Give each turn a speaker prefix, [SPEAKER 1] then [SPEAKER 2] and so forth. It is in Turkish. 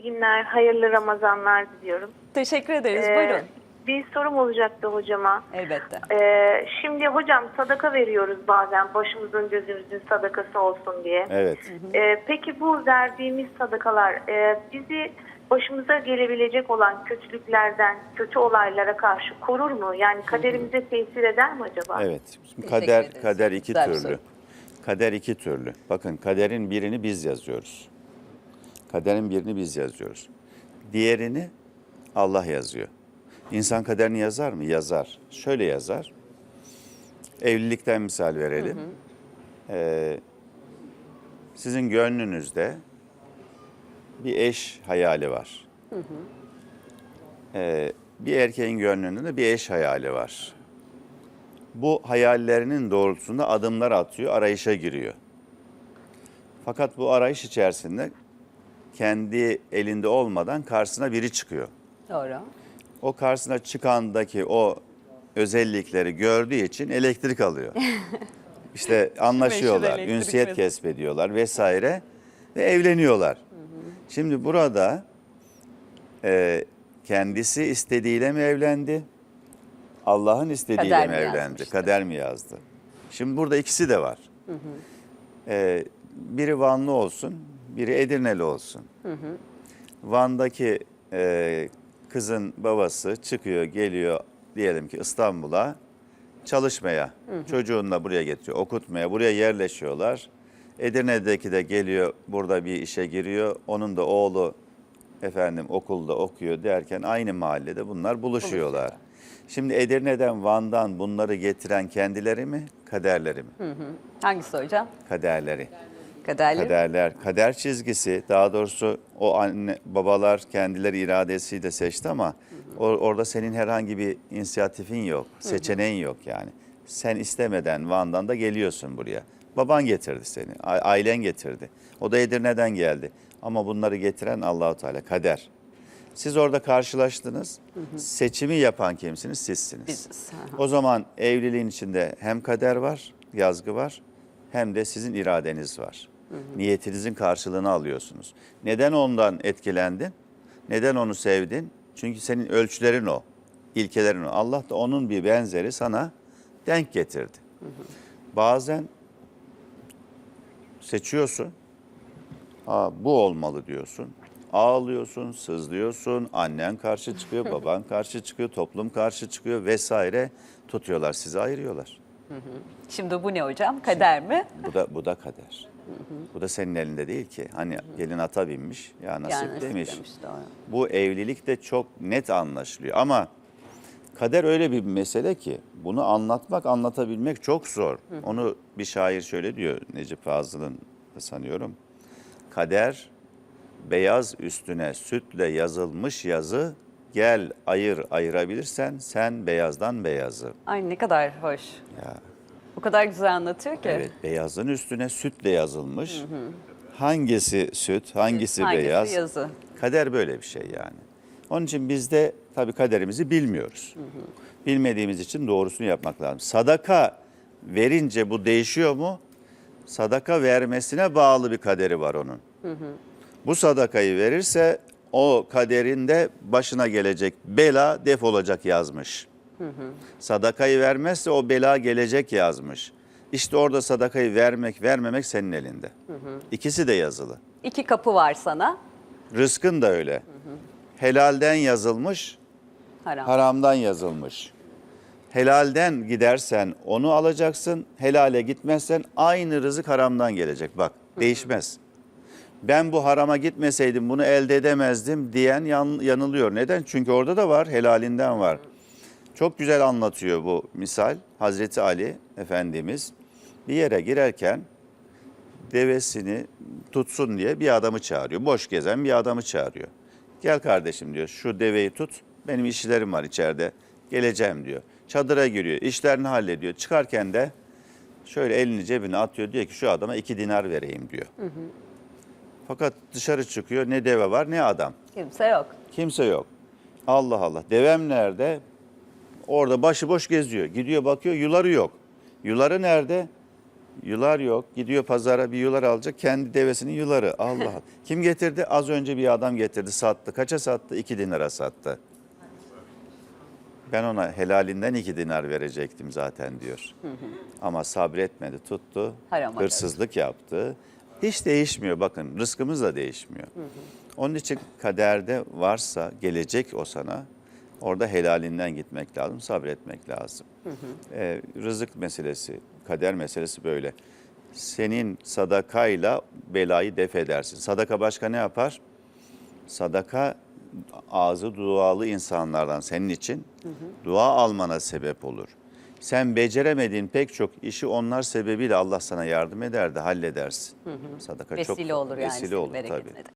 [SPEAKER 1] iyi günler, hayırlı Ramazanlar diliyorum.
[SPEAKER 2] Teşekkür ederiz.
[SPEAKER 1] Ee,
[SPEAKER 2] Buyurun.
[SPEAKER 1] Bir sorum olacaktı hocama.
[SPEAKER 2] Elbette.
[SPEAKER 1] Ee, şimdi hocam sadaka veriyoruz bazen başımızın gözümüzün sadakası olsun diye.
[SPEAKER 3] Evet.
[SPEAKER 1] Ee, peki bu verdiğimiz sadakalar e, bizi başımıza gelebilecek olan kötülüklerden, kötü olaylara karşı korur mu? Yani kaderimize tesir eder mi acaba?
[SPEAKER 3] Evet. Şimdi
[SPEAKER 2] Teşekkür
[SPEAKER 3] kader
[SPEAKER 2] ederiz.
[SPEAKER 3] kader iki
[SPEAKER 2] Güzel
[SPEAKER 3] türlü.
[SPEAKER 2] soru.
[SPEAKER 3] Kader iki türlü. Bakın kaderin birini biz yazıyoruz. Kaderin birini biz yazıyoruz. Diğerini Allah yazıyor. İnsan kaderini yazar mı? Yazar. Şöyle yazar. Evlilikten misal verelim. Ee, sizin gönlünüzde bir eş hayali var. Ee, bir erkeğin gönlünde de bir eş hayali var bu hayallerinin doğrultusunda adımlar atıyor, arayışa giriyor. Fakat bu arayış içerisinde kendi elinde olmadan karşısına biri çıkıyor.
[SPEAKER 2] Doğru.
[SPEAKER 3] O karşısına çıkandaki o özellikleri gördüğü için elektrik alıyor. İşte anlaşıyorlar, ünsiyet kesbediyorlar vesaire ve evleniyorlar. Şimdi burada e, kendisi istediğiyle mi evlendi? Allah'ın istediğiyle
[SPEAKER 2] Kader
[SPEAKER 3] mi evlendi?
[SPEAKER 2] yazmıştır?
[SPEAKER 3] Kader mi yazdı? Şimdi burada ikisi de var. E, biri Vanlı olsun, biri Edirneli olsun. Van'daki e, kızın babası çıkıyor, geliyor diyelim ki İstanbul'a çalışmaya. Çocuğunu da buraya getiriyor, okutmaya. Buraya yerleşiyorlar. Edirne'deki de geliyor, burada bir işe giriyor. Onun da oğlu efendim okulda okuyor derken aynı mahallede bunlar buluşuyorlar. Şimdi Edirne'den, Van'dan bunları getiren kendileri mi, kaderleri mi?
[SPEAKER 2] Hangisi hocam?
[SPEAKER 3] Kaderleri
[SPEAKER 2] Kaderli.
[SPEAKER 3] kaderler, kader çizgisi daha doğrusu o anne babalar kendileri iradesiyle seçti ama or- orada senin herhangi bir inisiyatifin yok, seçeneğin yok yani. Sen istemeden Van'dan da geliyorsun buraya. Baban getirdi seni, ailen getirdi. O da Edirne'den geldi. Ama bunları getiren Allahu Teala kader. Siz orada karşılaştınız. Seçimi yapan kimsiniz? Sizsiniz.
[SPEAKER 2] Biziz. Hı
[SPEAKER 3] O zaman evliliğin içinde hem kader var, yazgı var hem de sizin iradeniz var. Niyetinizin karşılığını alıyorsunuz. Neden ondan etkilendin? Neden onu sevdin? Çünkü senin ölçülerin o, ilkelerin o. Allah da onun bir benzeri sana denk getirdi. Bazen seçiyorsun. Aa, bu olmalı diyorsun. Ağlıyorsun, sızlıyorsun, annen karşı çıkıyor, baban karşı çıkıyor, toplum karşı çıkıyor vesaire. Tutuyorlar, sizi ayırıyorlar.
[SPEAKER 2] Şimdi bu ne hocam? Kader mi?
[SPEAKER 3] Bu da bu da kader. Bu da senin elinde değil ki. Hani gelin ata binmiş, ya nasip
[SPEAKER 2] Yani
[SPEAKER 3] demiş.
[SPEAKER 2] demiş, doğru.
[SPEAKER 3] Bu evlilik de çok net anlaşılıyor ama kader öyle bir mesele ki bunu anlatmak, anlatabilmek çok zor. Onu bir şair şöyle diyor Necip Fazıl'ın sanıyorum. Kader beyaz üstüne sütle yazılmış yazı gel ayır ayırabilirsen sen beyazdan beyazı.
[SPEAKER 2] Ay ne kadar hoş.
[SPEAKER 3] Ya
[SPEAKER 2] O kadar güzel anlatıyor ki.
[SPEAKER 3] evet beyazın üstüne sütle yazılmış. Hangisi süt, hangisi,
[SPEAKER 2] Hangisi
[SPEAKER 3] beyaz?
[SPEAKER 2] yazı?
[SPEAKER 3] Kader böyle bir şey yani. Onun için biz de tabii kaderimizi bilmiyoruz. Bilmediğimiz için doğrusunu yapmak lazım. Sadaka verince bu değişiyor mu? Sadaka vermesine bağlı bir kaderi var onun. Bu sadakayı verirse o kaderinde başına gelecek bela defolacak yazmış. Sadakayı vermezse o bela gelecek yazmış. İşte orada sadakayı vermek vermemek senin elinde. İkisi de yazılı.
[SPEAKER 2] İki kapı var sana.
[SPEAKER 3] Rızkın da öyle. Helalden yazılmış,
[SPEAKER 2] Haram.
[SPEAKER 3] haramdan yazılmış. Helalden gidersen onu alacaksın, helale gitmezsen aynı rızık haramdan gelecek. Bak değişmez. Ben bu harama gitmeseydim bunu elde edemezdim diyen yan- yanılıyor. Neden? Çünkü orada da var, helalinden var. Çok güzel anlatıyor bu misal. Hazreti Ali Efendimiz bir yere girerken devesini tutsun diye bir adamı çağırıyor. Boş gezen bir adamı çağırıyor. Gel kardeşim diyor şu deveyi tut benim işlerim var içeride geleceğim diyor. Çadıra giriyor işlerini hallediyor. Çıkarken de şöyle elini cebine atıyor diyor ki şu adama iki dinar vereyim diyor. Fakat dışarı çıkıyor ne deve var ne adam.
[SPEAKER 2] Kimse yok.
[SPEAKER 3] Kimse yok. Allah Allah. Devem nerede? Orada başıboş geziyor. Gidiyor bakıyor yuları yok. Yuları nerede? Yular yok. Gidiyor pazara bir yular alacak. Kendi devesinin yuları. Allah Allah. Kim getirdi? Az önce bir adam getirdi sattı. Kaça sattı? 2 dinara sattı. Ben ona helalinden iki dinar verecektim zaten diyor. Ama sabretmedi, tuttu.
[SPEAKER 2] Harama
[SPEAKER 3] hırsızlık yaptı. Hiç değişmiyor bakın. Rızkımız da değişmiyor. Onun için kaderde varsa gelecek o sana. Orada helalinden gitmek lazım, sabretmek lazım. Ee, rızık meselesi, kader meselesi böyle. Senin sadakayla belayı def edersin. Sadaka başka ne yapar? Sadaka ağzı dualı insanlardan senin için dua almana sebep olur. Sen beceremediğin pek çok işi onlar sebebiyle Allah sana yardım eder de halledersin. Sadaka çok
[SPEAKER 2] Vesile olur yani
[SPEAKER 3] vesile olur tabii.
[SPEAKER 2] de.